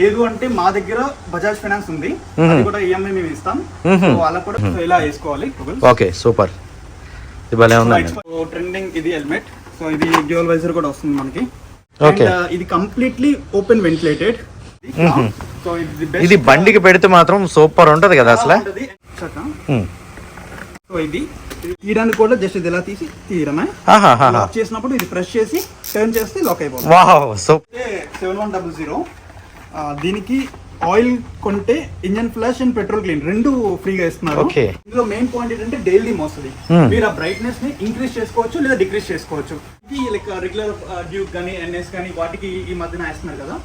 లేదు అంటే మా దగ్గర బజాజ్ ఫైనాన్స్ ఉంది. అది కూడా ఈఎంఐ మేము ఇస్తాం. వాళ్ళకు కూడా ఇలా వేసుకోవాలి ఓకే సూపర్. భలే ఉందండి. ట్రెండింగ్ ఇది హెల్మెట్ సో ఇది డ్యూయల్ వైజర్ కూడా వస్తుంది మనకి. And, uh, ఇది కంప్లీట్లీ ఓపెన్ వెంటిలేటెడ్ సో ఇది బండికి పెడితే మాత్రం సూపర్ ఉంటది కదా అసలు. సో ఇది తీయడానికి కూడా జస్ట్ ఇది ఇలా తీసి తీయడమే. లాక్ చేసినప్పుడు ఇది ప్రెస్ చేసి టర్న్ చేస్తే లాక్ అయిపోతుంది. సెవెన్ వన్ డబుల్ జీరో దీనికి ఆయిల్ కొంటే engine flush and petrol clean రెండు ఫ్రీగా ఇస్తున్నారు. ఇందులో మెయిన్ పాయింట్ ఏంటంటే డైలీ మోస్తుంది. Hmm. మీరు ఆ బ్రైట్నెస్ని ఇంక్రీజ్ చేసుకోవచ్చు లేదా డిక్రీజ్ చేసుకోవచ్చు. ఇది లైక్ రెగ్యులర్ డ్యూక్ కానీ ఎన్ఎస్ కానీ వాటికి ఈ మధ్యన వేస్తున్నారు కదా.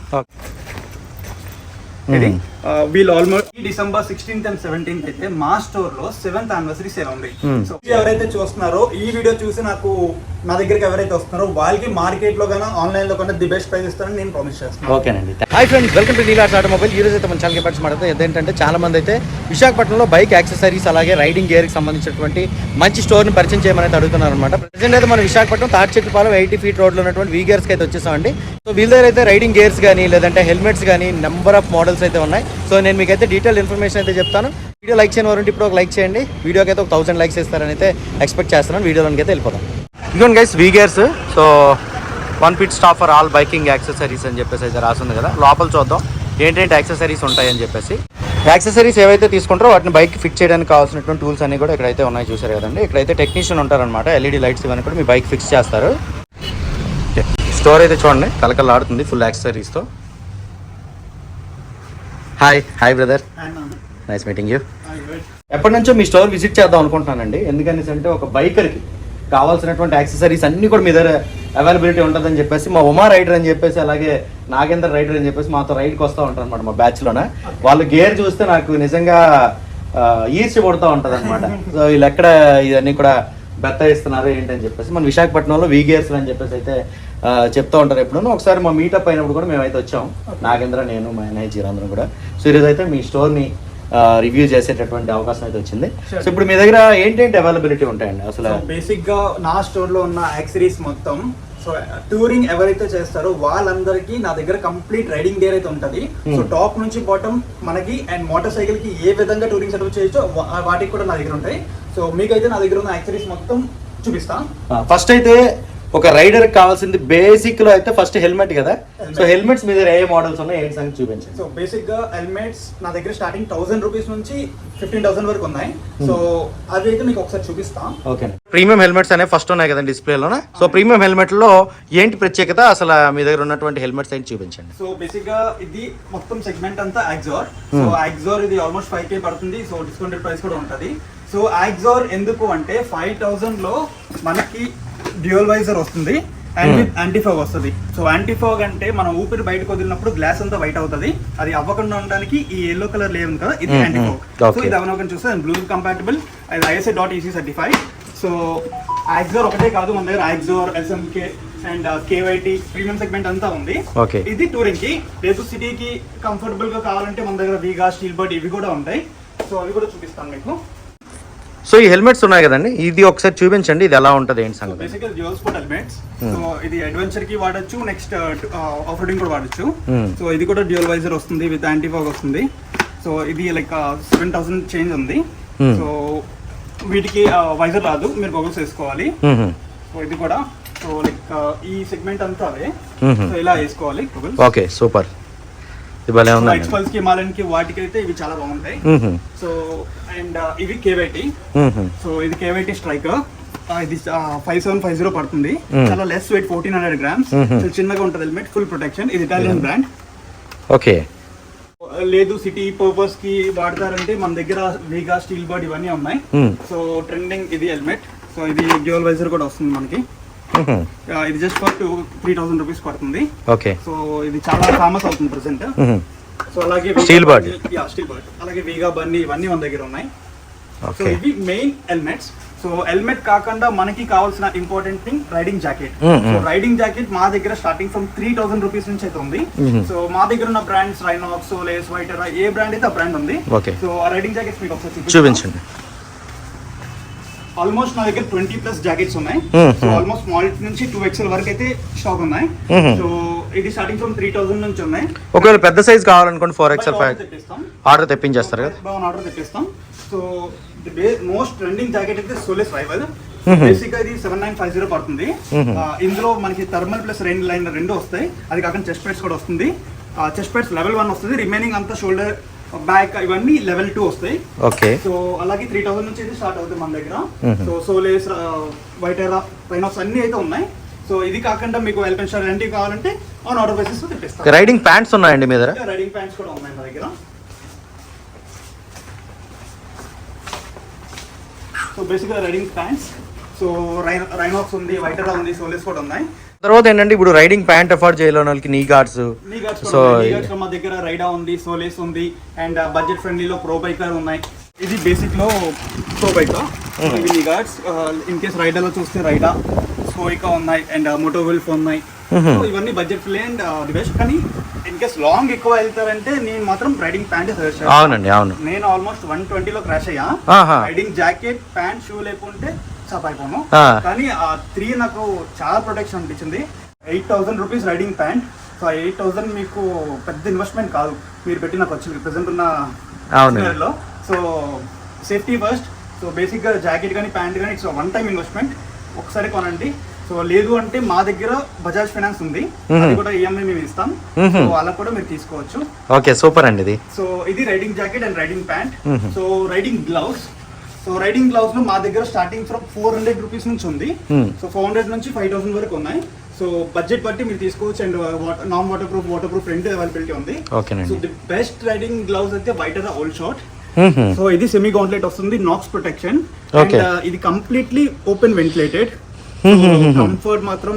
ఇది? వీళ్ళు ఆల్మోస్ట్ ఈ డిసెంబర్ సిక్స్టీన్త్ అండ్ సెవెంటీన్త్ అయితే మా స్టోర్లో సెవెంత్ యానివర్సరీ సేల్ ఉంది. సో ఎవరైతే చూస్తున్నారో ఈ వీడియో చూసి నాకు నా దగ్గరికి ఎవరైతే వస్తున్నారో వాళ్ళకి మార్కెట్లో కన్నా ఆన్లైన్లో కన్నా ది బెస్ట్ ప్రైస్ ఇస్తారని నేను ప్రామిస్ చేస్తున్నాను. ఓకేనండి. Hi friends welcome to Neela's automobile ఈ రోజు అయితే మన ఛానల్కి పరిచయం మాట్లాడితే ఏంటంటే చాలా మంది అయితే విశాఖపట్నంలో బైక్ యాక్సెసరీస్ అలాగే రైడింగ్ గేర్కి సంబంధించినటువంటి మంచి స్టోర్ని పరిచయం చేయమని అడుగుతున్నారు అనమాట ప్రజెంట్ అయితే మన విశాఖపట్నం తాడిచెట్టుపాలెం ఎయిటీ ఫీట్ రోడ్లో ఉన్నటువంటి వీ గేర్స్కి అయితే వచ్చేసామండి. సో వీళ్ళ దగ్గర అయితే రైడింగ్ గేర్స్ కానీ లేదంటే హెల్మెట్స్ కానీ నెంబర్ ఆఫ్ మోడల్స్ అయితే ఉన్నాయి. సో నేను మీకు అయితే డీటెయిల్ ఇన్ఫర్మేషన్ అయితే చెప్తాను. వీడియో లైక్ చేయని వారంటే ఇప్పుడు ఒక లైక్ చేయండి. వీడియోకి అయితే ఒక థౌసండ్ లైక్స్ ఇస్తారని అయితే ఎక్స్పెక్ట్ చేస్తున్నాను. వీడియోలోకి అయితే వెళ్ళిపోతాం ఇదిగోండి guys V Gears so one fit stop for all biking accessories అని చెప్పేసి అయితే రాసింది కదా. లోపల చూద్దాం. ఏంటంటే యాక్సెసరీస్ ఉంటాయని చెప్పేసి. యాక్సెసరీస్ ఏవైతే తీసుకుంటారో వాటిని బైక్ ఫిక్స్ చేయడానికి కావాల్సినటువంటి టూల్స్ అన్ని కూడా ఇక్కడైతే ఉన్నాయి చూసారు కదండి. ఇక్కడైతే టెక్నీషియన్ ఉంటారనమాట ఎల్ఈడి లైట్స్ ఇవన్నీ కూడా మీ బైక్ ఫిక్స్ చేస్తారు. స్టోర్ అయితే చూడండి. కలకలాడుతుంది full యాక్సెసరీస్తో hi hi brother nice meeting you ఎప్పటి నుంచో మీ స్టోర్ విజిట్ చేద్దాం అనుకుంటున్నానండి. ఎందుకనేసి అంటే ఒక బైకర్కి కావాల్సినటువంటి యాక్సెసరీస్ అన్ని కూడా మీ దగ్గర అవైలబిలిటీ ఉంటుందని చెప్పేసి మా ఉమా రైడర్ అని చెప్పేసి అలాగే నాగేందర్ రైడర్ అని చెప్పేసి మాతో రైడ్కి వస్తూ ఉంటారు అనమాట మా బ్యాచ్లోనే. వాళ్ళు గేర్ చూస్తే నాకు నిజంగా ఈర్ష్య పడుతూ ఉంటుంది అనమాట సో వీళ్ళు ఎక్కడ ఇవన్నీ కూడా బెత్త ఇస్తున్నారు ఏంటని చెప్పేసి మన విశాఖపట్నంలో వీ గేర్స్ అని చెప్పేసి అయితే చెప్తూ ఉంటారు ఎప్పుడు ఒకసారి మా మీటప్ అయినప్పుడు కూడా మేమైతే వచ్చాం నాగేంద్ర నేను మా అన్నయ్య జీరాంధ్రం కూడా. సో ఈరోజు అయితే మీ స్టోర్ని రివ్యూ చేసేటటువంటి అవకాశం అయితే వచ్చింది. సో ఇప్పుడు మీ దగ్గర ఏంటంటే అవైలబిలిటీ ఉంటాయండి? అసలు బేసిక్గా నా స్టోర్లో ఉన్న యాక్సరీస్ మొత్తం సో టూరింగ్ ఎవరైతే చేస్తారో వాళ్ళందరికీ నా దగ్గర కంప్లీట్ రైడింగ్ గేర్ అయితే ఉంటది. సో టాప్ నుంచి బాటమ్ మనకి అండ్ మోటార్ సైకిల్కి ఏ విధంగా టూరింగ్ సెటప్ చేయొచ్చో వాటికి కూడా నా దగ్గర ఉంటాయి. సో మీకైతే నా దగ్గర ఉన్న యాక్సరీస్ మొత్తం చూపిస్తా. ఫస్ట్ అయితే ఒక రైడర్ కావాల్సింది బేసిక్లో అయితే ఫస్ట్ హెల్మెట్ కదా. సో హెల్మెట్స్ మీ దగ్గర ఏ మోడల్స్ ఉన్నాయి? ఏంటి సంగతి చూపించండి. సో బేసిక్గా హెల్మెట్స్ నా దగ్గర స్టార్టింగ్ థౌసండ్ రూపీస్ నుంచి ఫిఫ్టీన్ థౌసండ్ వరకు ఉన్నాయి. సో అవి అయితే మీకు ఒకసారి చూపిస్తా. ఓకే ప్రీమియం హెల్మెట్స్ అనేవి ఫస్ట్ ఉన్నాయి కదండి డిస్ప్లేలోనే సో ప్రీమియం హెల్మెట్లో ఏంటి ప్రత్యేకత? అసలు మీ దగ్గర ఉన్నటువంటి హెల్మెట్స్ ఏంటి చూపించండి. సో బేసిక్గా ఇది మొత్తం సెగ్మెంట్ అంతా యాక్జార్ సో యాక్జార్ ఇది ఆల్మోస్ట్ ఫైవ్ కే పడుతుంది. సో డిస్కౌంటెడ్ ప్రైస్ కూడా ఉంటది. సో యాక్జార్ ఎందుకు అంటే ఫైవ్ థౌసండ్లో మనకి డ్యూయల్ వైజర్ వస్తుంది అండ్ విత్ యాంటీఫాగ్ వస్తుంది. సో యాంటీఫాగ్ అంటే మనం ఊపిరి బయటకు వదిలినప్పుడు గ్లాస్ అంతా వైట్ అవుతుంది. అది అవ్వకుండా ఉండడానికి ఈ ఎల్లో కలర్ లేదు కదా ఇది. Antifog so Okay. ఇది అవనవకం చూస్తే బ్లూ కంపాటబుల్ అది ISI dot EC certified so Axor ఒకటే కాదు మన దగ్గర Axor SMK and KYT premium segment అంతా ఉంది. ఇది టూరింగ్కి లేదు సిటీకి కంఫర్టబుల్గా కావాలంటే మన దగ్గర వీగా స్టీల్ బర్డ్ ఇవి కూడా ఉంటాయి. సో అవి కూడా చూపిస్తాను మీకు. సో ఈ హెల్మెట్స్ ఉన్నాయి కదండి. ఇది ఒకసారి చూపించండి ఇది ఎలా ఉంటుంది ఏంటి సంగతి? బేసికల్ స్పోర్ట్ హెల్మెట్స్. సో ఇది అడ్వెంచర్కి వాడచ్చు నెక్స్ట్ ఆఫ్ రోడింగ్ కూడా వాడచ్చు. Hmm. సో ఇది కూడా డ్యూయల్ వైజర్ వస్తుంది విత్ యాంటీఫాగ్ వస్తుంది. సో ఇది లైక్ సెవెన్ థౌసండ్ చేంజ్ ఉంది. Hmm. సో వీటికి వైజర్ రాదు మీరు గొగల్స్ వేసుకోవాలి. సో ఇది కూడా సో లైక్ ఈ సెగ్మెంట్ అంతా మ్మ్. సో ఇలా వేసుకోవాలి గొగల్స్ ఓకే సూపర్ భలే ఎక్స్పల్స్కి హిమాలయన్కి వాటికి అయితే ఇవి చాలా బాగుంటాయి. సో అండ్ ఇవి కేవైటీ. సో ఇది కేవైటీ స్ట్రైకర్ ఇది ఫైవ్ సెవెన్ ఫైవ్ జీరో పడుతుంది. చాలా less weight fourteen hundred grams. చిన్నగా ఉంటుంది హెల్మెట్ ఫుల్ ప్రొటెక్షన్ ఇది ఇటాలియన్ బ్రాండ్ ఓకే లేదు సిటీ పర్పస్కి వాడతారంటే మన దగ్గర వీగా స్టీల్ బర్డ్ ఇవన్నీ ఉన్నాయి. సో ట్రెండింగ్ ఇది హెల్మెట్ సో ఇది డ్యూయల్ వైజర్ కూడా వస్తుంది మనకి. Uh, ఇది just for three thousand rupees పడుతుంది. ఓకే సో ఇది చాలా ఫేమస్ అవుతుంది ప్రెసెంట్. సో అలాగే Steel bird. స్టీల్ బర్డ్ అలాగే వీగా బన్నీ ఇవన్నీ మన దగ్గర ఉన్నాయి. సో ఇవి మెయిన్ హెల్మెట్స్ సో హెల్మెట్ కాకుండా మనకి కావాల్సిన important thing riding jacket so. Riding jacket మా దగ్గర starting from three thousand rupees నుంచి అయితే ఉంది. సో మా దగ్గర ఉన్న బ్రాండ్స్ రైనాక్స్ లేస్ వైటర్ ఏ బ్రాండ్ అయితే ఆ బ్రాండ్ ఉంది. సో ఆ రైడింగ్ జాకెట్స్ మీకు ఒకసారి చూపించండి. ఆల్మోస్ట్ నా దగ్గర ట్వంటీ ప్లస్ జాకెట్స్ ఉన్నాయి. సో. ఆల్మోస్ట్ స్మాల్ నుంచి టూ ఎక్స్ఎల్ వరకు అయితే స్టాక్ ఉన్నాయి. సో ఇది స్టార్టింగ్ ఫ్రమ్ త్రీ థౌసండ్ నుంచి ఉన్నాయి. ఒకవేళ పెద్ద సైజ్ కావాలనుకోండి ఫోర్ ఎక్స్ఎల్ ఫైవ్ ఆర్డర్ తెప్పించేస్తారు కదా? ఆర్డర్ తెప్పిస్తాం. సో మోస్ట్ ట్రెండింగ్ జాకెట్ అయితే సోలెస్ రైవల్ బేసిక్గా ఇది సెవెన్ నైన్ ఫైవ్ జీరో పడుతుంది. ఇందులో మనకి థర్మల్ ప్లస్ రెండు లైన్ రెండు వస్తాయి. అది కాకుండా చెస్ట్ ప్యాడ్స్ కూడా వస్తుంది. చెస్ట్ ప్యాడ్స్ లెవెల్ వన్ వస్తుంది. రిమైనింగ్ అంతా షోల్డర్ బ్యాక్ ఇవన్నీ లెవెల్ టూ వస్తాయి. ఓకే సో అలాగే త్రీ థౌసండ్ నుంచి ఇది స్టార్ట్ అవుతుంది మన దగ్గర. సో సోలేస్ వైట్ ఎరా రైనాక్స్ అన్ని అయితే ఉన్నాయి. సో ఇది కాకుండా మీకు వెల్పెన్ స్టార్ ఇలాంటివి కావాలంటే ఆన్ ఆర్డర్ బేసిస్ తెప్పిస్తాం. రైడింగ్ ప్యాంట్స్ ఉన్నాయండి మీ దగ్గర? రైడింగ్ ప్యాంట్స్ కూడా ఉన్నాయి మా దగ్గర. సో బేసిక్గా రైడింగ్ ప్యాంట్స్ సో రైనాక్స్ ఉంది వైటరా ఉంది సోలేస్ కూడా ఉన్నాయి. తర్వాత ఏంటంటే ఇప్పుడు రైడింగ్ ప్యాంట్ అఫోర్డ్ చేయలేని వాళ్ళకి నీ గార్డ్స్ సో మా దగ్గర రైడా ఉంది సోలేస్ ఉంది అండ్ బడ్జెట్ ఫ్రెండ్లీలో ప్రో బైకర్ ఉన్నాయి. ఇది బేసిక్లో ప్రో బైకా నీ గార్డ్స్ ఇన్ కేస్ రైడర్లో చూస్తే రైడా సోయికా ఉన్నాయి అండ్ మోటో విల్ఫ్ ఉన్నాయి. సో ఇవన్నీ బడ్జెట్ ఫ్రెండ్లీ అండ్ బెస్ట్ కానీ ఇన్ కేస్ లాంగ్ ఎక్కువ వెళ్తారంటే నేను మాత్రం రైడింగ్ ప్యాంట్ సజెస్ట్ చేస్తాను. అవునండి అవును. నేను ఆల్మోస్ట్ వన్ ట్వంటీలో క్రాష్ అయ్యా. రైడింగ్ జాకెట్ ప్యాంట్ షూ లేకుంటే సఫైపోను ఆ. కానీ ఆ త్రీ నాకు చాలా ప్రొటెక్షన్ అనిపించింది. Eight thousand rupees riding pant. So eight thousand మీకు పెద్ద ఇన్వెస్ట్మెంట్ కాదు. మీరు పెట్టి నాకు వచ్చింది ప్రెసెంట్ ఉన్న సో సేఫ్టీ ఫస్ట్ సో బేసిక్గా జాకెట్ కానీ ప్యాంట్ కానీ ఇట్స్ వన్ టైం ఇన్వెస్ట్మెంట్ ఒకసారి కొనండి. సో లేదు అంటే మా దగ్గర బజాజ్ ఫైనాన్స్ ఉంది. అది కూడా ఈఎంఐ మేము ఇస్తాం. సో అలా కూడా మీరు తీసుకోవచ్చు. ఓకే సూపర్ అండి ఇది. సో ఇది riding jacket and riding pant so riding gloves so riding గ్లౌస్లో మా దగ్గర starting from four hundred rupees నుంచి ఉంది. సో ఫోర్ హండ్రెడ్ నుంచి ఫైవ్ థౌసండ్ వరకు ఉన్నాయి. సో బడ్జెట్ బట్టి మీరు తీసుకోవచ్చు and non waterproof waterproof రెండు అవైలబిలిటీ ఉంది so the best riding gloves అయితే white or old short. So ఇది సెమీ గౌంట్లెట్ వస్తుంది నాక్స్ ప్రొటెక్షన్ Okay. ఇది కంప్లీట్లీ ఓపెన్ వెంటిలేటెడ్ కంఫర్ట్ మాత్రం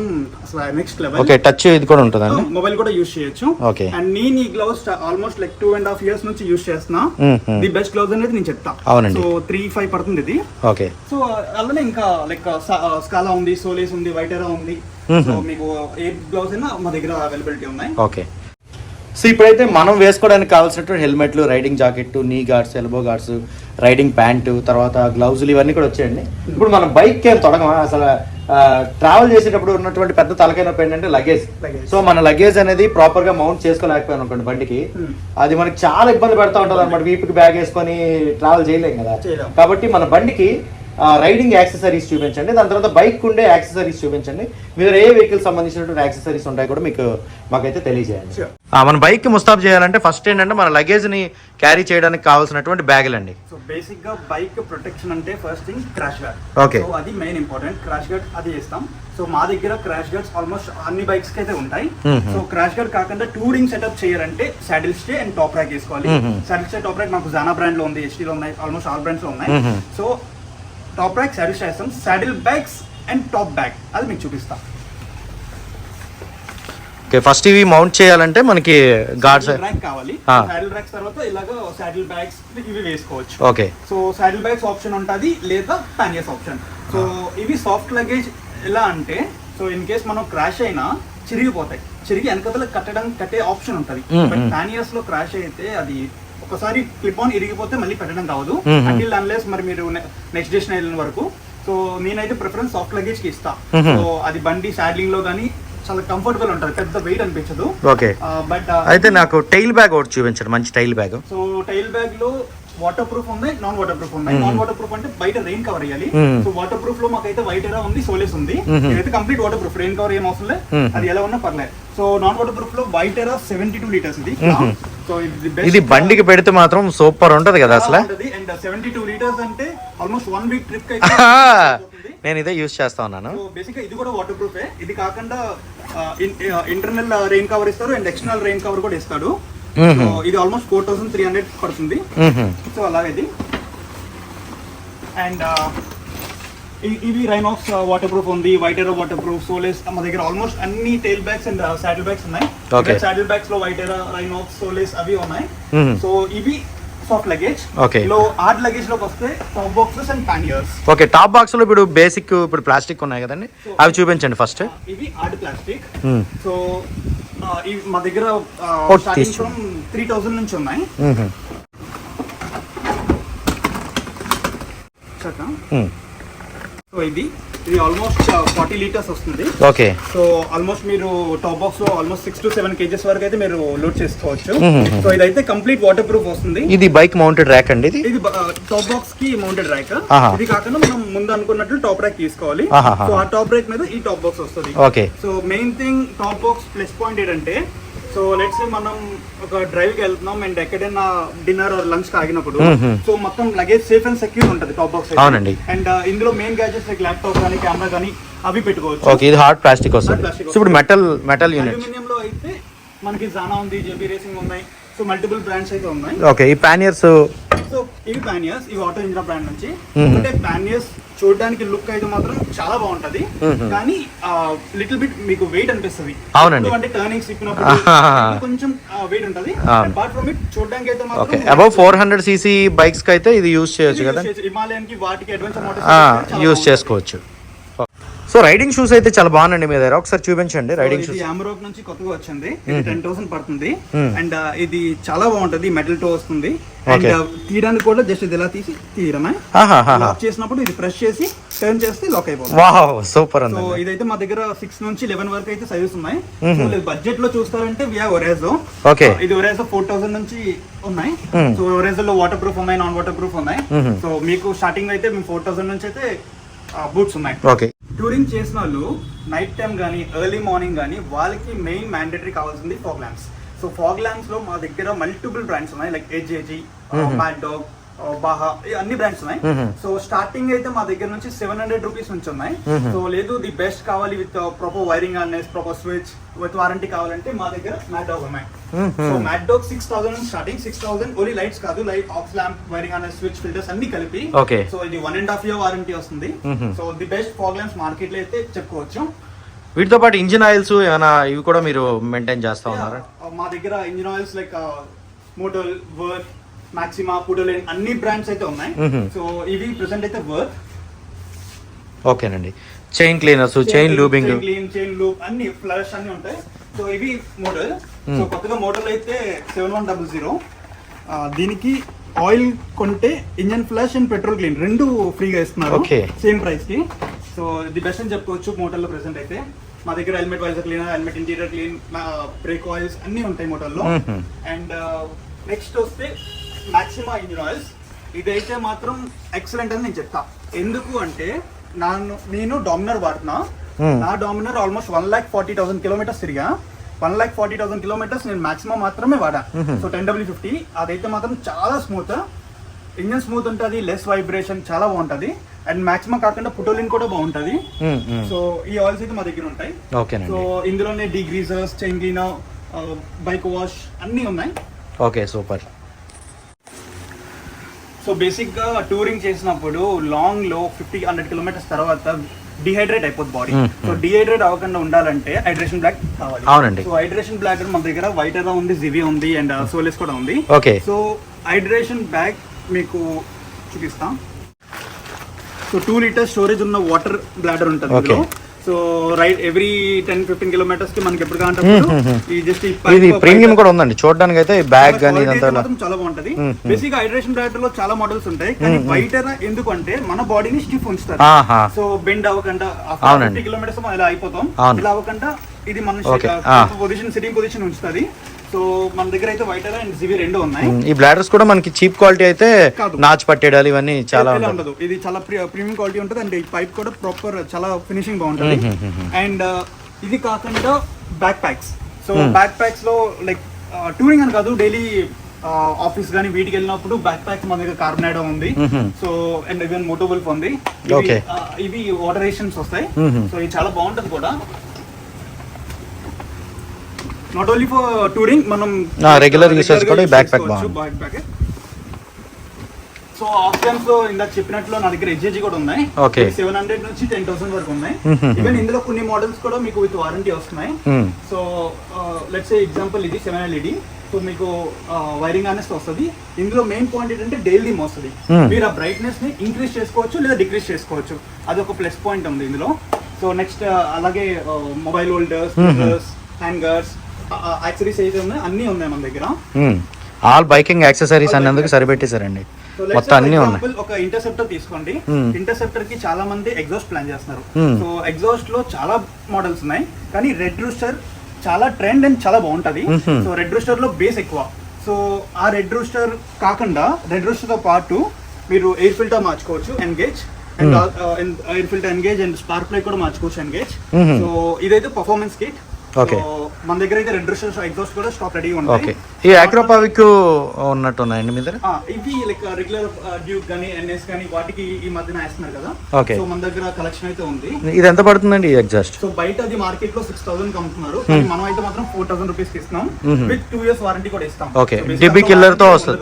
నెక్స్ట్ లెవెల్ ఓకే టచ్ ఇది కూడా ఉంటుందండి? మొబైల్ కూడా యూస్ చేయొచ్చు. Okay. అండ్ నేను ఈ gloves almost like two and half years నుంచి యూస్ చేస్తున్నా. ది బెస్ట్ గ్లౌస్ అనేది నేను చెప్తా. అవునండి. సో త్రీ ఫైవ్ పడుతుంది ఇది. ఓకే సో అలానే ఇంకా లైక్ స్కాలా ఉంది సోలేస్ ఉంది వైటెరా ఉంది. సో మీకు ఏ గ్లౌస్ అయినా మా దగ్గర అవైలబిలిటీ ఉన్నాయి. ఓకే సో ఇప్పుడైతే మనం వేసుకోవడానికి కావాల్సినటువంటి హెల్మెట్లు riding jacket knee guards elbow guards riding pant తర్వాత గ్లౌజులు ఇవన్నీ కూడా వచ్చాయండి. ఇప్పుడు మనం బైక్ ఏం తొడగమా? అసలు ట్రావెల్ చేసేటప్పుడు ఉన్నటువంటి పెద్ద తలకాయ నొప్పి ఏంటంటే లగేజ్. సో మన లగేజ్ అనేది ప్రాపర్గా మౌంట్ చేసుకోలేకపోయాను అనుకోండి బండికి Hmm. అది మనకి చాలా ఇబ్బంది పెడతా ఉంటుంది అనమాట వీపుకి బ్యాగ్ వేసుకొని ట్రావెల్ చేయలేం కదా. కాబట్టి మన బండికి రైడింగ్ యాక్సెసరీస్ చూపించండి. దాని తర్వాత బైక్ ఉండే యాక్సెసరీస్ చూపించండి. మీరు ఏ వెహికల్ సంబంధించినటువంటి యాక్సెసరీస్ ఉంటాయి కూడా మీకు మాకైతే తెలియజేయండి. మన బైక్కి ముస్తాబ్ చేయాలంటే ఫస్ట్ ఏంటంటే మన లగేజ్ని క్యారీ చేయడానికి కావాల్సినటువంటి బ్యాగులు అండి సో బేసిక్గా బైక్ ప్రొటెక్షన్ అంటే first thing crash guard Okay. So అది మెయిన్ ఇంపార్టెంట్ క్రాష్ గార్డ్ అది చేస్తాం. సో మా దగ్గర క్రాష్ గార్డ్స్ ఆల్మోస్ట్ అన్ని బైక్స్కి అయితే ఉంటాయి. సో క్రాష్ గార్డ్ కాకుండా టూరింగ్ సెటప్ చేయాలంటే saddle stay and top rack వేసుకోవాలి. సాడిల్ స్టే టాప్ ర్యాక్ మాకు జానా బ్రాండ్లో ఉంది HD లో ఉన్నాయి ఆల్మోస్ట్ ఆల్ బ్రాండ్స్లో ఉన్నాయి. సో టాప్ సాడిల్ స్టే వేస్తాం saddle bags and top bag అది మీకు చూపిస్తాం. ఓకే ఫస్ట్ ఇవి మౌంట్ చేయాలంటే మనకి గార్డ్స్ ర్యాక్ కావాలి. సాడిల్ ర్యాక్స్ తర్వాత ఇలాగ సాడిల్ బ్యాగ్స్ ఇవి వేసుకోవచ్చు. Okay so saddle bags option ఉంటుంది లేదా పానియస్ ఆప్షన్ సో ఇవి సాఫ్ట్ లగేజ్ ఎలా అంటే సో ఇన్ కేస్ మనం క్రాష్ అయినా చిరిగిపోతాయి. చిరిగి వెనకతల కట్టడం కట్టే ఆప్షన్ ఉంటుంది. బట్. పానియస్లో క్రాష్ అయితే అది ఒకసారి క్లిప్ ఆన్ ఇరిగిపోతే మళ్ళీ పెట్టడం Mhm. అంటిల్ అన్లెస్ మరి మీరు నెక్స్ట్ డెస్టినేషన్ వెళ్ళిన వరకు. సో నేనైతే ప్రిఫరెన్స్ సాఫ్ట్ లగేజ్కి ఇస్తా. సో అది బండి సాడ్లింగ్లో కానీ చాలా కంఫర్టబుల్ ఉంటుంది. పెద్ద వెయిట్ అనిపించదు. ఓకే. బట్ అయితే నాకు టైల్ బ్యాగ్ ఒకటి చూపించండి. మంచి టైల్ బ్యాగ్ సో టైల్ బ్యాగ్లో వాటర్ ప్రూఫ్ ఉంది నాన్ వాటర్ ప్రూఫ్ ఉన్నాయి నాన్ వాటర్ ప్రూఫ్ అంటే బయట రెయిన్ కవర్ అయ్యాలి. సో వాటర్ ప్రూఫ్లో మాకైతే వైట్ ఎరా ఉంది సోలేస్ ఉంది. ఇదైతే complete waterproof rain cover ఏం అవసరం లేదు. అది ఎలా ఉన్నా పర్లేదు. సో నాన్ వాటర్ ప్రూఫ్లో వైట్ ఎరా సెవెంటీ టూ లీటర్స్ ఇది. సో ఇది బండికి పెడితే మాత్రం సూపర్ ఉంటది కదా అసలు? అండ్ సెవెంటీ టూ లీటర్స్ అంటే ఆల్మోస్ట్ వన్ వీక్ ట్రిప్ నేను ఇదే యూస్ చేస్తా ఉన్నాను. బేసిక్ ఇది కూడా వాటర్ ప్రూఫే ఇది కాకుండా ఇంటర్నల్ రెయిన్ కవర్ ఇస్తారు అండ్ ఎక్స్టర్నల్ రెయిన్ కవర్ కూడా ఇస్తాడు. ఇది almost four thousand three hundred పడుతుంది. సో అలాగేది అండ్ ఇవి రైనాక్స్ వాటర్ ప్రూఫ్ ఉంది వైట్ ఎరో వాటర్ ప్రూఫ్ సోలేస్ మా దగ్గర ఆల్మోస్ట్ అన్ని tail bags and saddle bags ఉన్నాయి. సాడిల్ బ్యాగ్స్లో వైట్ ఎరా రైనాక్స్ సోలేస్ అవి ఉన్నాయి. సో ఇవి సాఫ్ట్ లగేజ్ Okay. లో హార్డ్ లగేజ్లోకి వస్తే top boxes and panniers okay top బాక్స్లో ఇప్పుడు బేసిక్ ఇప్పుడు ప్లాస్టిక్ ఉన్నాయి కదండి అవి చూపించండి ఫస్ట్ ఇవి హార్డ్ ప్లాస్టిక్. సో మా దగ్గర స్టార్టింగ్. ఫ్రమ్ త్రీ థౌసండ్ నుంచి ఉన్నాయి. చక్క. సో ఇది. ఇది ఆల్మోస్ట్ ఫార్టీ లీటర్స్ వస్తుంది. ఓకే సో ఆల్మోస్ట్ మీరు టాప్ బాక్స్లో almost six to seven KGs వరకు అయితే మీరు లోడ్ చేసుకోవచ్చు. సో ఇదైతే కంప్లీట్ వాటర్ ప్రూఫ్ వస్తుంది. ఇది బైక్ మౌంటెడ్ ర్యాక్ అండి ఇది? ఇది టాప్ బాక్స్కి మౌంటెడ్ ర్యాక్. ఇది కాకుండా మనం ముందు అనుకున్నట్లు టాప్ ర్యాక్ తీసుకోవాలి. సో ఆ టాప్ ర్యాక్ మీద ఈ టాప్ బాక్స్ వస్తుంది. Okay so main thing top box plus point ఏంటంటే సో లెట్స్ మనం ఒక డ్రైవ్కి వెళ్తున్నాం అండ్ ఎక్కడైనా డిన్నర్ లంచ్ ఆగినప్పుడు. సో మొత్తం లగేజ్ సేఫ్ అండ్ సెక్యూర్ ఉంటుంది టాప్ బాక్స్ అవునండి. అండ్ ఇందులో మెయిన్ గ్యాజెట్స్ లైక్ ల్యాప్టాప్ కానీ కెమెరా కానీ అవి పెట్టుకోవచ్చు. ఓకే ఇది హార్డ్ ప్లాస్టిక్ వస్తుంది. ఇప్పుడు మెటల్ మెటల్ యూనిట్ అల్యూమినియం లో అయితే మనకి జానా ఉంది జెబీ రేసింగ్ ఉన్నాయి. సో మల్టిపుల్ బ్రాండ్స్ అయితే ఉన్నాయి. ఓకే ఈ పానియర్స్ సో ఇవి పానియర్స్ ఇవి ఆటో ఇంజిన్ బ్రాండ్ నుంచి. అంటే పానియర్స్ చూడడానికి లుక్ అయితే మాత్రం చాలా బాగుంటది. కానీ లిటిల్ బిట్ మీకు వెయిట్ అనిపిస్తుంది అవునండి. అంటే టర్నింగ్స్ తిప్పినప్పుడు. కొంచెం వెయిట్ ఉంటది. అపార్ట్ ఫ్రమ్ ఇట్ చూడడానికి అయితే మాత్రం అబౌవ్ ఫోర్ హండ్రెడ్ సీసీ బైక్స్కి అయితే ఇది యూజ్ చేయొచ్చు కదా హిమాలయన్కి వాటికి అడ్వెంచర్ యూజ్ చేసుకోవచ్చు సో రైడింగ్ షూస్ అయితే చాలా బాగుందండి మీ దగ్గర. ఒకసారి చూపించండి రైడింగ్ షూస్. అమరోక్ నుంచి కొత్తగా వచ్చింది. టెన్ థౌసండ్ పడుతుంది. అండ్ ఇది చాలా బాగుంటది. మెటల్ టో వస్తుంది. అండ్. తీయడానికి కూడా జస్ట్ ఇది ఇలా తీసి తీయడమే. లాక్ చేసినప్పుడు ఇది ప్రెస్ చేసి టర్న్ చేస్తే లాక్ అయిపోతుంది. వావ్ సూపర్ సో ఇదైతే మా దగ్గర సిక్స్ నుంచి లెవెన్ వరకు అయితే సైజెస్ ఉన్నాయి. బడ్జెట్లో చూస్తారంటే వియా ఒరేజో ఓకే. ఇది ఒరేజో ఫోర్ థౌసండ్ నుంచి ఉన్నాయి. సో ఒరేజో లో వాటర్ ప్రూఫ్ ఉన్నాయి నాన్ వాటర్ ప్రూఫ్ ఉన్నాయి. సో మీకు స్టార్టింగ్ అయితే మేము ఫోర్ థౌసండ్ నుంచి అయితే బూట్స్ ఉన్నాయి. ఓకే టూరింగ్ చేసిన వాళ్ళు నైట్ టైం కానీ ఎర్లీ మార్నింగ్ కానీ వాళ్ళకి మెయిన్ మ్యాండేటరీ కావాల్సింది ఫాగ్ ల్యాంప్స్ సో ఫాగ్ ల్యాంప్స్లో మా దగ్గర మల్టిపుల్ బ్రాండ్స్ ఉన్నాయి like AJG Mad Dog Baja అన్ని బ్రాండ్స్ ఉన్నాయి. సో స్టార్టింగ్ అయితే మా దగ్గర నుంచి సెవెన్ హండ్రెడ్ రూపీస్ నుంచి ఉన్నాయి. సో లేదు ది బెస్ట్ కావాలి విత్ ప్రాపర్ వైరింగ్ అనే ప్రాపర్ స్విచ్ విత్ వారంటీ కావాలంటే మా దగ్గర మ్యాట్ డాగ్ ఉన్నాయి. So Mad Dog six thousand starting six thousand only lights కాదు లైట్ ఆక్స్ ల్యాంప్ వైరింగ్ అనే స్విచ్ ఫిల్టర్స్ అన్ని కలిపి. సో ఇది one and half year warranty వస్తుంది. So the best fog lamps మార్కెట్లో అయితే చెప్పుకోవచ్చు. వీటితో పాటు ఇంజిన్ ఆయిల్స్ ఏమైనా ఇవి కూడా మీరు మెయింటైన్ చేస్తా ఉన్నారా? Yeah, మా దగ్గర engine oils like Motul Wurth Maxima Putoline అన్ని బ్రాండ్స్ అయితే ఉన్నాయి. సో ఇవి ప్రెసెంట్ అయితే వర్త్ ఓకేనండి. Chain cleaners chain lubing clean chain lube అన్ని ఫ్లష్ అన్ని ఉంటాయి. సో ఇవి మోడల్. సో కొత్తగా మోడల్ అయితే సెవెన్ వన్ డబుల్ జీరో దీనికి ఆయిల్ కొంటే engine flush and petrol clean రెండు ఫ్రీగా ఇస్తున్నారు. సేమ్ ప్రైస్కి. సో ది బెస్ట్ అని చెప్పుకోవచ్చు మోటార్లో ప్రెసెంట్ అయితే. మా దగ్గర helmet visor cleaner helmet interior clean brake oils అన్ని ఉంటాయి మోటార్లో. అండ్ నెక్స్ట్ వస్తే మాక్సిమా ఇంజిన్ ఆయిల్స్ ఇదైతే మాత్రం ఎక్సలెంట్ అని నేను చెప్తా. ఎందుకు అంటే నాను నేను డామినర్ వాడుతున్నా. Hmm. నా Dominar almost one lakh forty thousand kilometres తిరిగా. One lakh forty thousand kilometres నేను మాక్సిమం మాత్రమే వాడా. సో టెన్ డబ్ల్యూ ఫిఫ్టీ అదైతే మాత్రం చాలా స్మూత్ ఇంజన్ స్మూత్ ఉంటుంది లెస్ వైబ్రేషన్ చాలా బాగుంటుంది. అండ్ మాక్సిమం కాకుండా పుటోలిన్ కూడా బాగుంటుంది. సో ఈ ఆయిల్స్ అయితే మా దగ్గర ఉంటాయి. సో ఇందులోనే degreasers chain cleaner bike wash అన్నీ ఉన్నాయి. ఓకే సూపర్ సో బేసిక్గా టూరింగ్ చేసినప్పుడు లాంగ్లో ఫిఫ్టీ హండ్రెడ్ కిలోమీటర్స్ తర్వాత డిహైడ్రేట్ అయిపోతుంది బాడీ. సో డిహైడ్రేట్ అవ్వకుండా ఉండాలంటే హైడ్రేషన్ బ్లాక్ కావాలి అవునండి. సో హైడ్రేషన్ బ్లాక్ మన దగ్గర వైట్ ఎరా ఉంది జివి ఉంది అండ్ సోలెస్ కూడా ఉంది ఓకే సో హైడ్రేషన్ బ్యాగ్ మీకు చూపిస్తాం సో టూ లీటర్ స్టోరేజ్ ఉన్న వాటర్ బ్లాడర్ ఉంటుంది. So right every ten fifteen కిలోమీటర్స్కి మనకి ఎప్పుడు hmm. ఈ జస్ట్ ఇది ప్రీమియం కూడా ఉందండి చూడడానికి అయితే బ్యాగ్ కానీ ఇదంతా చాలా బాగుంటది. బేసిక్ హైడ్రేషన్ బ్లాడర్లో చాలా మోడల్స్ ఉంటాయి కానీ మ్మ్, వైట్ ఎందుకు అంటే మన బాడీని స్టిఫ్ ఉంచుతారు సో బెండ్ అవ్వకుండా. ఫిఫ్టీ కిలోమీటర్స్ ఇలా అయిపోతాం. ఇలా అవ్వకుండా ఇది మన. పొజిషన్ సిట్టింగ్ పొజిషన్ ఉంచుతుంది సో మన దగ్గర అయితే వైట్ అండ్ జివి రెండు ఉన్నాయి ఈ బ్లాడర్స్ కూడా మనకి చీప్ క్వాలిటీ అయితే. నాచు పట్టేడాలు ఇవన్నీ చాలా ఉండదు ఇది చాలా ప్రీమియం క్వాలిటీ ఉంటుంది అండ్ ఈ పైప్ కూడా ప్రాపర్ చాలా ఫినిషింగ్ బాగుంటుంది. అండ్ ఇది కాకుండా బ్యాక్ ప్యాక్స్ సో. బ్యాక్ ప్యాక్స్లో లైక్ టూరింగ్ అని కాదు డైలీ ఆఫీస్ కానీ వీటికి వెళ్ళినప్పుడు బ్యాక్ ప్యాక్ మన దగ్గర కార్బనాడో ఉంది. సో అండ్ ఈవెన్ మోటోబుల్ఫ్ ఉంది. ఇవి, ఆ, ఇవి వాటర్ రేషన్స్ వస్తాయి. సో ఇది చాలా బాగుంటది కూడా నాట్ ఓన్లీ ఫర్ టూరింగ్ మనం regular users కూడా backpack బాగుంది. బ్యాక్ ప్యాక్ సో ఆప్షన్స్లో ఇందాక చెప్పినట్లు నా దగ్గర హెచ్ఏజీ కూడా ఉన్నాయి Okay. సెవెన్ హండ్రెడ్ నుంచి టెన్ థౌసండ్ వరకు ఉన్నాయి. ఈవెన్ ఇందులో కొన్ని మోడల్స్ కూడా మీకు విత్ వారంటీ వస్తున్నాయి సో లెట్స్ ఎగ్జాంపుల్ ఇది సెవెన్ ఎల్ఈడి సో మీకు వైరింగ్ అనేసి వస్తుంది ఇందులో మెయిన్ పాయింట్ ఏంటంటే డైలీ వస్తుంది Hmm. మీరు ఆ బ్రైట్నెస్ని ఇంక్రీజ్ చేసుకోవచ్చు లేదా డిక్రీజ్ చేసుకోవచ్చు అది ఒక ప్లస్ పాయింట్ ఉంది ఇందులో సో నెక్స్ట్ అలాగే మొబైల్ హోల్డర్స్. హ్యాంగర్స్ యాక్సరీస్ అయితే ఉన్నాయి? అన్నీ ఉన్నాయి మన దగ్గర. ఆల్ బైకింగ్ యాక్సెసరీస్ అన్నందుకు సరిపెట్టేశారండి. మొత్తం అన్నీ ఉన్నాయి. ఒక ఇంటర్సెప్టర్ తీసుకోండి. ఇంటర్సెప్టర్కి చాలా మంది ఎగ్జాస్ట్ ప్లాన్ చేస్తున్నారు. సో ఎగ్జాస్ట్లో చాలా మోడల్స్ ఉన్నాయి. కానీ రెడ్ రూస్టర్ చాలా ట్రెండ్ అండ్ చాలా బాగుంటది. సో రెడ్ రూస్టర్లో బేస్ ఎక్కువ. సో ఆ రెడ్ రూస్టర్ కాకుండా రెడ్ రూస్టర్తో పాటు మీరు ఎయిర్ ఫిల్టర్ మార్చుకోవచ్చు engage and air filter engage and spark plug కూడా మార్చుకోవచ్చు ఎంగేజ్. సో ఇదైతే పర్ఫార్మెన్స్ కిట్ Okay. మన దగ్గర అయితే రెడ్ ఎగ్జాస్ట్ కూడా స్టాక్ రెడీ ఓకే. ఉంటాయి ఈ అక్రోపావిక్ ఉన్నట్టు ఉన్నాయండి మీ దగ్గర? ఇవి లైక్ రెగ్యులర్ డ్యూక్ కానీ ఎన్ఎస్ కానీ వాటికి ఈ మధ్యన వేస్తున్నారు కదా. Okay. సో మన దగ్గర కలెక్షన్ అయితే ఉంది. ఇది ఎంత పడుతుందండి ఈ ఎగ్జాస్ట్ సో బయట అది మార్కెట్లో సిక్స్ థౌసండ్ అమ్ముతున్నారు. కానీ మనం అయితే మాత్రం ఫోర్ థౌసండ్ రూపీస్ ఇస్తున్నాం. విత్ టూ ఇయర్స్ వారంటీ కూడా ఇస్తాం. DB అంత killer తో వస్తది.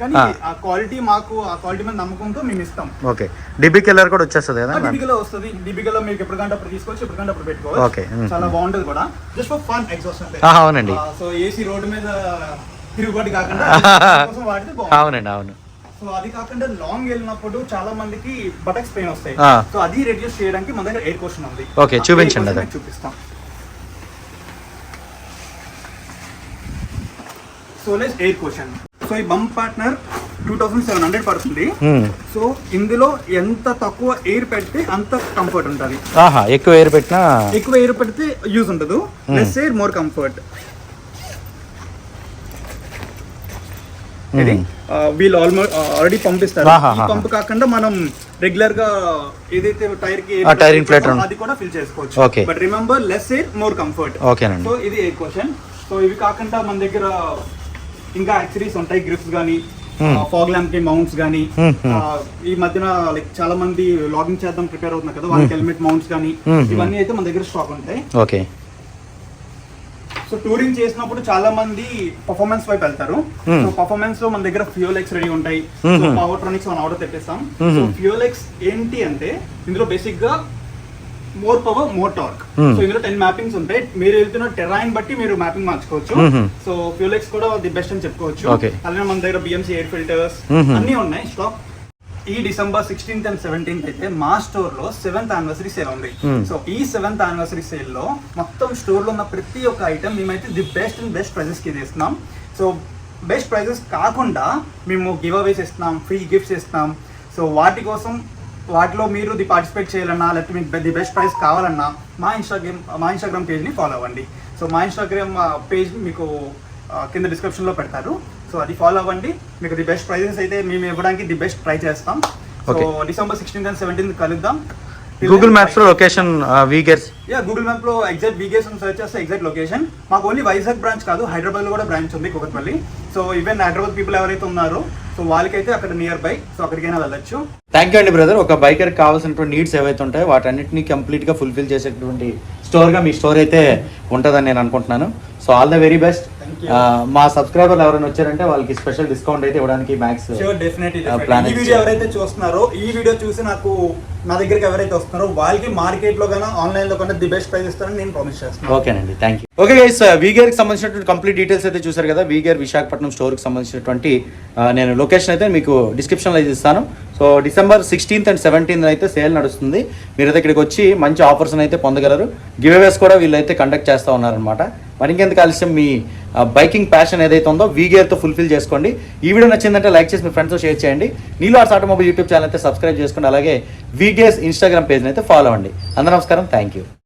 కానీ ఆ. క్వాలిటీ మాకు ఆ క్వాలిటీ మీద నమ్మకంతో మేము ఇస్తాం. ఓకే. డిబి కిల్లర్ కూడా వచ్చేస్తుంది కదా డిబికలో వస్తుంది. డిబికలో మీకు ఎప్పటికంటే అప్పుడు తీసుకోవచ్చు ఎప్పటికంటే అప్పుడు Okay. పెట్టుకోవచ్చు Mhm. చాలా బాగుంటది కూడా. జస్ట్ ఫర్ ఫన్ ఎగ్జాస్ట్ అవునండి. సో ఏసీ రోడ్డు మీద తిరుగుబాటు కాకుండా అవునండి అవును. సో అది కాకుండా లాంగ్ వెళ్ళినప్పుడు చాలా మందికి బటక్స్ పెయిన్ వస్తాయి. సో అది రెడ్యూస్ చేయడానికి మన దగ్గర ఎయిర్ క్వశ్చన్ ఉంది. ఆ చూపించండి అది. చూపిస్తాం. సోలెస్ ఎయిర్ క్వశ్చన్ సో ఈ bump partner two thousand seven hundred పడుతుంది. మ్మ్. సో ఇందులో ఎంత తక్కువ ఎయిర్ పెడితే అంత కంఫర్ట్ ఉంటుంది. ఎక్కువ ఎయిర్ పెట్టినా ఎక్కువ ఎయిర్ పెడితే యూజ్ ఉండదు. లెస్ ఎయిర్ మోర్ కంఫర్ట్ ఇది వీళ్ళు ఆల్మోస్ట్ ఆల్రెడీ పంపిస్తారు పంప్ కాకుండా మనం రెగ్యులర్గా ఏదైతే టైర్కి inflator. ఉంది. అది కూడా ఫిల్ చేసుకోవచ్చు. But remember less air more comfort ఓకేనండి సో ఇది ఎయిర్ క్వశ్చన్ సో ఇవి కాకుండా మన దగ్గర ఇంకా యాక్సరీస్ ఉంటాయి గ్రిప్స్ కానీ Hmm. ఫాగ్ ల్యాంప్కి మౌంట్స్ కానీ Hmm, hmm. ఈ మధ్యన లైక్ చాలా మంది లాగింగ్ చేద్దాం ప్రిపేర్ అవుతున్నారు కదా వాళ్ళకి హెల్మెట్ మౌంట్స్ కానీ. ఇవన్నీ అయితే మన దగ్గర స్టాక్ ఉంటాయి ఓకే సో టూరింగ్ చేసినప్పుడు చాలా మంది పర్ఫార్మెన్స్ వైపు వెళ్తారు. సో పర్ఫార్మెన్స్లో మన దగ్గర ఫ్యూల్ ఎక్స్ రెడీ ఉంటాయి. సో పవర్ ట్రానిక్స్ మనం ఆర్డర్ తెప్పిస్తాం. సో ఫ్యూల్ ఎక్స్ ఏంటి అంటే ఇందులో బేసిక్గా more power more torque Hmm. So ఇందులో టెన్ మ్యాపింగ్స్ ఉంటాయి మీరు వెళ్తున్న టెరాయిన్ బట్టి మీరు మ్యాపింగ్ మార్చుకోవచ్చు Hmm. సో ఫ్యూల్ ఎక్స్ కూడా ది బెస్ట్ అని చెప్పుకోవచ్చు. అలానే మన దగ్గర బిఎంసీ ఎయిర్ ఫిల్టర్స్ Hmm. అన్ని ఉన్నాయి స్టాక్ ఈ డిసెంబర్ సిక్స్టీన్త్ అండ్ సెవెంటీన్త్ అయితే మా స్టోర్లో సెవెంత్ యానివర్సరీ సేల్ ఉంది Hmm. సో ఈ సెవెంత్ యానివర్సరీ సేల్లో మొత్తం స్టోర్లో ఉన్న ప్రతి ఒక్క ఐటమ్ మేమైతే ది బెస్ట్ అండ్ బెస్ట్ ప్రైజెస్కి ఇస్తున్నాం సో బెస్ట్ ప్రైజెస్ కాకుండా మేము గివ్ అవేస్ ఇస్తున్నాం ఫ్రీ గిఫ్ట్స్ ఇస్తున్నాం సో వాటి కోసం వాటిలో మీరు ది పార్టిసిపేట్ చేయాలన్నా లేకపోతే మీకు ది బెస్ట్ ప్రైస్ కావాలన్నా మా ఇన్స్టాగ్రామ్ మా ఇన్స్టాగ్రామ్ పేజ్ని ఫాలో అవ్వండి. సో మా ఇన్స్టాగ్రామ్ పేజ్ మీకు కింద డిస్క్రిప్షన్లో పెడతారు. సో అది ఫాలో అవ్వండి. మీకు ది బెస్ట్ ప్రైజెస్ అయితే మేము ఇవ్వడానికి ది బెస్ట్ ట్రై చేస్తాం. So. December sixteenth and seventeenth కలుద్దాం. గూగుల్ మ్యాప్స్లో లొకేషన్ వీగర్స్ యా గూగుల్ మ్యాప్లో ఎగ్జాక్ట్ బీగేస్ సర్చ్ చేస్తే ఎగ్జాక్ట్ లొకేషన్ మాకు ఓన్లీ వైజాగ్ బ్రాంచ్ కాదు హైదరాబాద్లో కూడా బ్రాంచ్ ఉంది Kukatpally so even Hyderabad people ఎవరైతే ఉన్నారో సో వాళ్ళకైతే అక్కడ నియర్ బై సో అక్కడికైనా వెళ్ళొచ్చు. థ్యాంక్ యూ అండి బ్రదర్ ఒక బైకర్ కావాల్సినటువంటి నీడ్స్ ఏవైతే ఉంటాయో వాటన్నిటిని కంప్లీట్గా ఫుల్ఫిల్ చేసేటువంటి స్టోర్గా మీ స్టోర్ అయితే ఉంటుందని నేను అనుకుంటున్నాను. So all the very best. మా సబ్స్క్రైబర్లు ఎవరైనా వచ్చారంటే వాళ్ళకి స్పెషల్ డిస్కౌంట్ అయితే ఇవ్వడానికి మ్యాక్స్ డెఫినెట్లీ Uh. ఎవరైతే చూస్తున్నారో ఈ వీడియో చూసి నాకు నా దగ్గరికి ఎవరైతే వస్తున్నారో వాళ్ళకి మార్కెట్లో కన్నా ఆన్లైన్లో కన్నా ది బెస్ట్ ప్రైస్ ఇస్తారని నేను ప్రామిస్ చేస్తాను ఓకేనండి థ్యాంక్ యూ ఓకే గైస్ వీగేర్కి సంబంధించినటువంటి కంప్లీట్ డీటెయిల్స్ అయితే చూసారు కదా? వీగేర్ విశాఖపట్నం స్టోర్కి సంబంధించినటువంటి uh, నేను లొకేషన్ అయితే మీకు డిస్క్రిప్షన్లో అయితే ఇస్తాను. So December sixteenth and seventeenth అయితే సేల్ నడుస్తుంది. మీరైతే ఇక్కడికి వచ్చి మంచి ఆఫర్స్ అయితే పొందగలరు. గివ్ అవేస్ కూడా వీళ్ళైతే కండక్ట్ చేస్తూ ఉన్నారనమాట మరి ఇంకెందుకు ఆలస్యం? మీ uh, బైకింగ్ ప్యాషన్ ఏదైతే ఉందో వీగేర్తో ఫుల్ఫిల్ చేసుకోండి. ఈ వీడియో నచ్చిందంటే లైక్ చేసి మీ ఫ్రెండ్స్తో షేర్ చేయండి. నీలో ఆర్ట్స్ ఆటోమొబైల్ యూట్యూబ్ ఛానల్ అయితే సబ్స్క్రైబ్ చేసుకోండి. అలాగే వీ వీగేస్ ఇన్స్టాగ్రామ్ పేజ్ని అయితే ఫాలో అవ్వండి. అందరూ నమస్కారం. Thank you